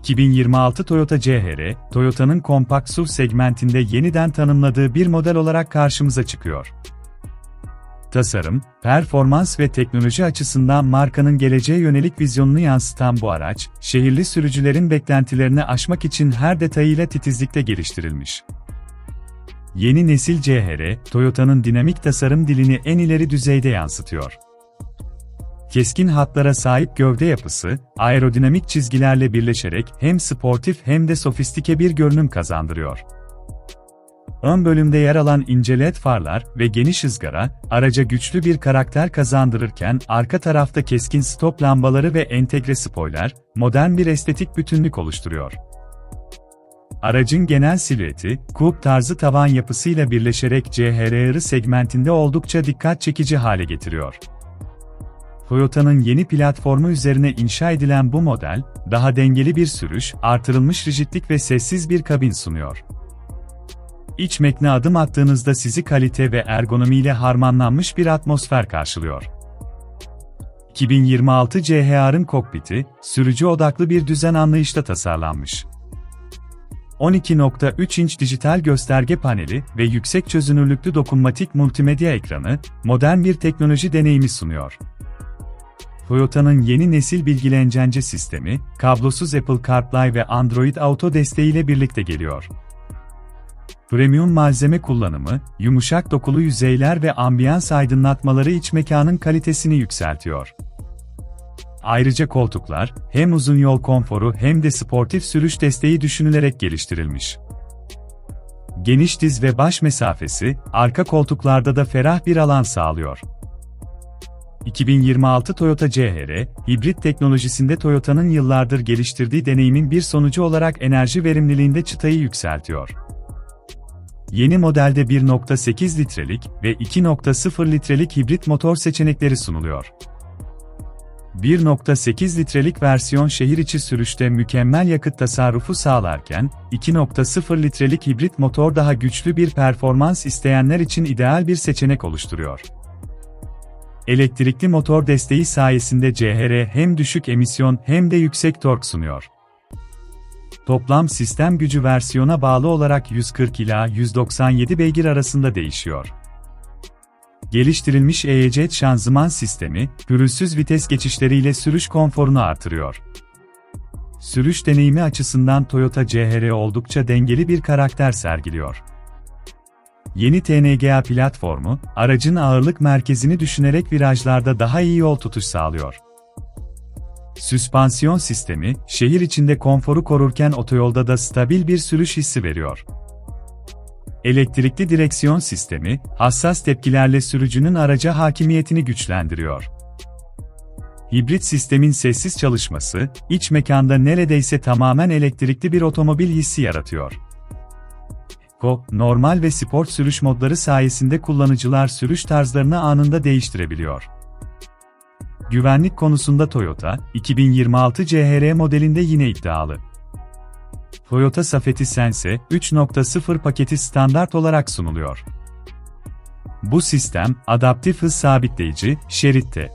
2026 Toyota CHR, Toyota'nın kompakt SUV segmentinde yeniden tanımladığı bir model olarak karşımıza çıkıyor. Tasarım, performans ve teknoloji açısından markanın geleceğe yönelik vizyonunu yansıtan bu araç, şehirli sürücülerin beklentilerini aşmak için her detayıyla titizlikle geliştirilmiş. Yeni nesil CHR, Toyota'nın dinamik tasarım dilini en ileri düzeyde yansıtıyor. Keskin hatlara sahip gövde yapısı, aerodinamik çizgilerle birleşerek hem sportif hem de sofistike bir görünüm kazandırıyor. Ön bölümde yer alan ince led farlar ve geniş ızgara, araca güçlü bir karakter kazandırırken arka tarafta keskin stop lambaları ve entegre spoiler, modern bir estetik bütünlük oluşturuyor. Aracın genel silüeti, coupe tarzı tavan yapısıyla birleşerek CHR segmentinde oldukça dikkat çekici hale getiriyor. Toyota'nın yeni platformu üzerine inşa edilen bu model, daha dengeli bir sürüş, artırılmış rigidlik ve sessiz bir kabin sunuyor. İç mekne adım attığınızda sizi kalite ve ergonomiyle harmanlanmış bir atmosfer karşılıyor. 2026 CHR'ın kokpiti, sürücü odaklı bir düzen anlayışla tasarlanmış. 12.3 inç dijital gösterge paneli ve yüksek çözünürlüklü dokunmatik multimedya ekranı, modern bir teknoloji deneyimi sunuyor. Toyota'nın yeni nesil bilgilencence sistemi, kablosuz Apple CarPlay ve Android Auto desteğiyle birlikte geliyor. Premium malzeme kullanımı, yumuşak dokulu yüzeyler ve ambiyans aydınlatmaları iç mekanın kalitesini yükseltiyor. Ayrıca koltuklar, hem uzun yol konforu hem de sportif sürüş desteği düşünülerek geliştirilmiş. Geniş diz ve baş mesafesi, arka koltuklarda da ferah bir alan sağlıyor. 2026 Toyota CHR, hibrit teknolojisinde Toyota'nın yıllardır geliştirdiği deneyimin bir sonucu olarak enerji verimliliğinde çıtayı yükseltiyor. Yeni modelde 1.8 litrelik ve 2.0 litrelik hibrit motor seçenekleri sunuluyor. 1.8 litrelik versiyon şehir içi sürüşte mükemmel yakıt tasarrufu sağlarken, 2.0 litrelik hibrit motor daha güçlü bir performans isteyenler için ideal bir seçenek oluşturuyor. Elektrikli motor desteği sayesinde CHR hem düşük emisyon hem de yüksek tork sunuyor. Toplam sistem gücü versiyona bağlı olarak 140 ila 197 beygir arasında değişiyor. Geliştirilmiş EYC şanzıman sistemi, pürüzsüz vites geçişleriyle sürüş konforunu artırıyor. Sürüş deneyimi açısından Toyota CHR oldukça dengeli bir karakter sergiliyor. Yeni TNGA platformu, aracın ağırlık merkezini düşünerek virajlarda daha iyi yol tutuş sağlıyor. Süspansiyon sistemi, şehir içinde konforu korurken otoyolda da stabil bir sürüş hissi veriyor. Elektrikli direksiyon sistemi, hassas tepkilerle sürücünün araca hakimiyetini güçlendiriyor. Hibrit sistemin sessiz çalışması, iç mekanda neredeyse tamamen elektrikli bir otomobil hissi yaratıyor. Go, normal ve sport sürüş modları sayesinde kullanıcılar sürüş tarzlarını anında değiştirebiliyor. Güvenlik konusunda Toyota, 2026 CHR modelinde yine iddialı. Toyota Safety Sense 3.0 paketi standart olarak sunuluyor. Bu sistem, adaptif hız sabitleyici, şeritte,